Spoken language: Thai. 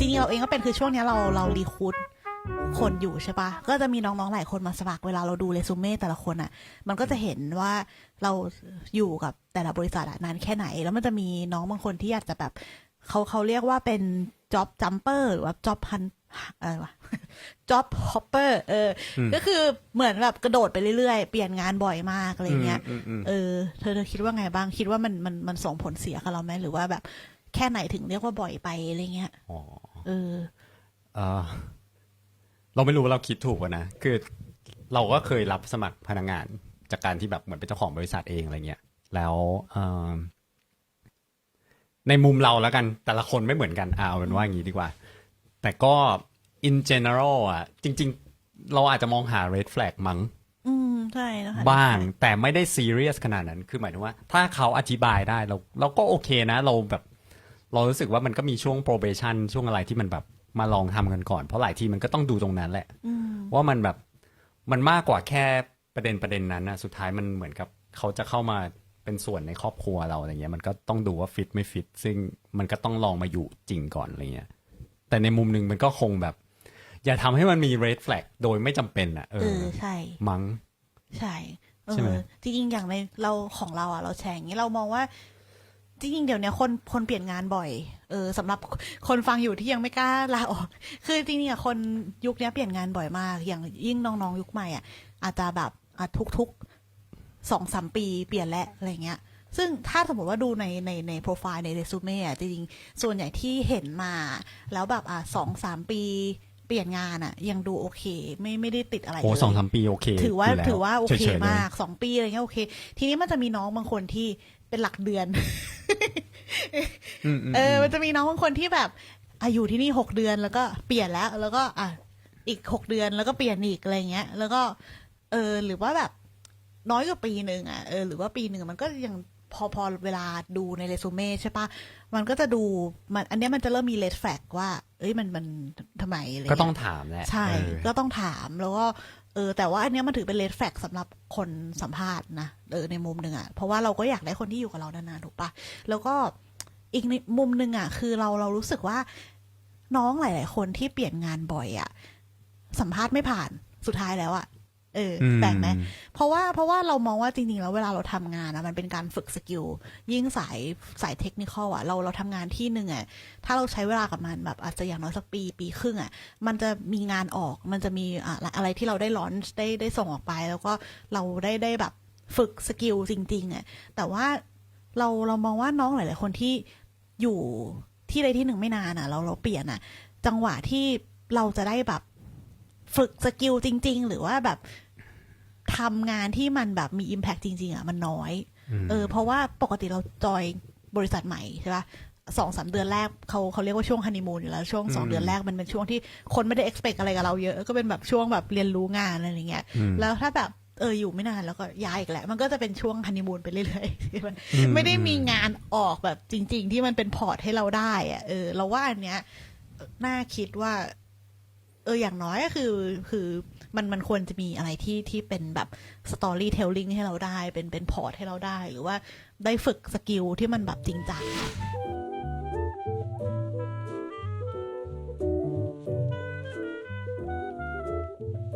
จริงๆเราเองก็เป็นคือช่วงเนี้ยเราเรารีคูดคนอยู่ใช่ปะก็จะมีน้องๆหลายคนมาสมัครเวลาเราดูเรซูเม่แต่ละคนอะ มันก็จะเห็นว่าเราอยู่กับแต่ละบริษัทอะนานแค่ไหน แล้วมันจะมีน้องบางคนที่อาจจะแบบเขาเขาเรียกว่าเป็น job jumper หรือว่า job hunt อะไรวะ job hopper เอออมก็คือเหมือนแบบกระโดดไปเรื่อยๆ เปลี่ยนงานบ่อยมากอะไรเงี้ยอืมอืมเออเธอเธอคิดว่าไงบ้างคิดว่ามันมันมันส่งผลเสียกับเราไหมหรือว่าแบบแค่ไหนถึงเรียกว่าบ่อยไปอะไรเงี้ยอ๋อ เออเออเราไม่รู้ว่าเราคิดถูกอะนะ คือเราก็เคยรับสมัครพนักงานจากการที่แบบเหมือนเป็นเจ้าของบริษัทเองอะไรเงี้ย แล้วเอ่อในมุมเราแล้วกัน แต่ละคนไม่เหมือนกันอ่าเอาเป็นว่าอย่างนี้ดีกว่า แต่ก็ in general อะ จริง ๆ เราอาจจะมองหา red flag มั้งอืมใช่นะคะบ้างแต่ไม่ได้ซีเรียสขนาดนั้น คือหมายถึงว่า ถ้าเขาอธิบายได้เราเราก็โอเคนะ เราแบบ เรารู้สึกว่ามันก็มีช่วง probation ช่วงอะไรที่มันแบบมาลองทำกันก่อน เพราะหลายทีมันก็ต้องดูตรงนั้นแหละอืมว่ามันแบบมันมากกว่าแค่ประเด็นประเด็นนั้นนะสุดท้ายมันเหมือนกับเขาจะเข้ามาเป็นส่วนในครอบครัวเราอะไรเงี้ยมันก็ต้องดูว่าฟิตไม่ฟิตซึ่งมันก็ต้องลองมาอยู่จริงก่อนอะไรเงี้ยแต่ในมุมหนึ่งมันก็คงแบบ อย่าทำให้มันมี red flag โดยไม่จำเป็นอะเอเอออใช่มั้งใช่เอใช่ไหมอจริงๆอย่างในเราของเราอะเราแชร์อย่างนี้เรามองว่า จริงๆ เดี๋ยวนี้คนคนเปลี่ยนงานบ่อย เออสำหรับคนฟังอยู่ที่ยังไม่กล้าลาออก คือจริงๆอะคนยุคนี้เปลี่ยนงานบ่อยมาก อย่างยิ่งน้องๆ ยุคใหม่อะอาจจะแบบอะทุกๆสองสามปีเปลี่ยนและอะไรเงี้ย ซึ่งถ้าสมมติว่าดูในในในโปรไฟล์ในเรซูเม่อะจริงๆ ส่วนใหญ่ที่เห็นมา แล้วแบบอะสองสามปี เปลี่ยนงานอะยังดูโอเค ไม่ไม่ได้ติดอะไรโอ้เลยสองสามปีโอเคถือว่ายู่แล้วถือว่าโอเคฉยๆลยมากสองปีอะไรเงี้ยโอเค ทีนี้มันจะมีน้องบางคนที่เป็นหลักเดือนอืมอืมเออ มันจะมีน้องบางคนที่แบบอายุที่นี่หกเดือนแล้วก็เปลี่ยนแล้ว แล้วก็อะอีกหกเดือนแล้วก็เปลี่ยนอีกอะไรเงี้ย แล้วก็ เออ หรือว่าแบบน้อยกว่าปีหนึ่งอะเออหรือว่าปีหนึ่งมันก็ยัง พอพอเวลาดูในเรซูเม่ใช่ปะมันก็จะดูมัน อันเนี้ยมันจะเริ่มมีเลดแฟกว่า เอ้ยมันมันทำไมอะไรก็เงี้ยต้องถามแหละใช่เออก็ต้องถามแล้วก็เออแต่ว่าอันเนี้ยมันถือเป็นเลดแฟกสำหรับคนสัมภาษณ์นะเออในมุมหนึ่งอะเพราะว่าเราก็อยากได้คนที่อยู่กับเรานานๆถูกปะแล้วก็อีกในมุมหนึ่งอะ คือเราเรารู้สึกว่าน้องหลาย ๆ คนที่เปลี่ยนงานบ่อยอะสัมภาษณ์ไม่ผ่านสุดท้ายแล้วอะ เอออมแปลกไหมเพราะว่าเพราะว่าเรามองว่าจริงๆแล้วเวลาเราทำงานอะมันเป็นการฝึกสกิลยิ่งสายสายเทคนิคอะเราเราทำงานที่หนึ่งอะถ้าเราใช้เวลากับมันแบบอาจจะอย่างน้อยสักปีปีครึ่งอะมันจะมีงานออกมันจะมีอะอะไรที่เราได้ลอนได้ได้ส่งออกไป แล้วก็เราได้ได้แบบฝึกสกิลจริงๆอะแต่ว่าเราเรามองว่าน้องหลาย ๆ คนที่อยู่ที่ใดที่หนึ่งไม่นานอะเราเราเปลี่ยนอะจังหวะที่เราจะได้แบบ ฝึกสกิลจริง ๆ หรือว่าแบบทำงานที่มันแบบมี Impact จริง ๆ อะ มันน้อยมเออ เพราะว่าปกติเราจอยบริษัทใหม่ใช่ปะสองสามเดือนแรกเขาเขาเรียกว่าช่วงฮันนีมูนอยู่แล้ว ช่วงสองอืมเดือนแรกมันเป็นช่วงที่คนไม่ได้ expect อะไรกับเราเยอะ ก็เป็นแบบช่วงแบบเรียนรู้งานอะไรอย่างเงี้ยอืมแล้วถ้าแบบเอออยู่ไม่นานแล้วก็ย้ายอีกแหละ มันก็จะเป็นช่วงฮันนีมูนไปเรื่อยๆที่มันอืมไม่ได้มีงานออกแบบจริง ๆ ที่มันเป็นพอร์ตให้เราได้อะเออ เราว่าอันเนี้ยน่าคิดว่าเอ ออย่างน้อยก็คือ คือมันมันควรจะมีอะไรที่ที่เป็นแบบสตอรี่เทลลิงให้เราได้ เป็นเป็นพอร์ตให้เราได้ หรือว่าได้ฝึกสกิลที่มันแบบจริงจัง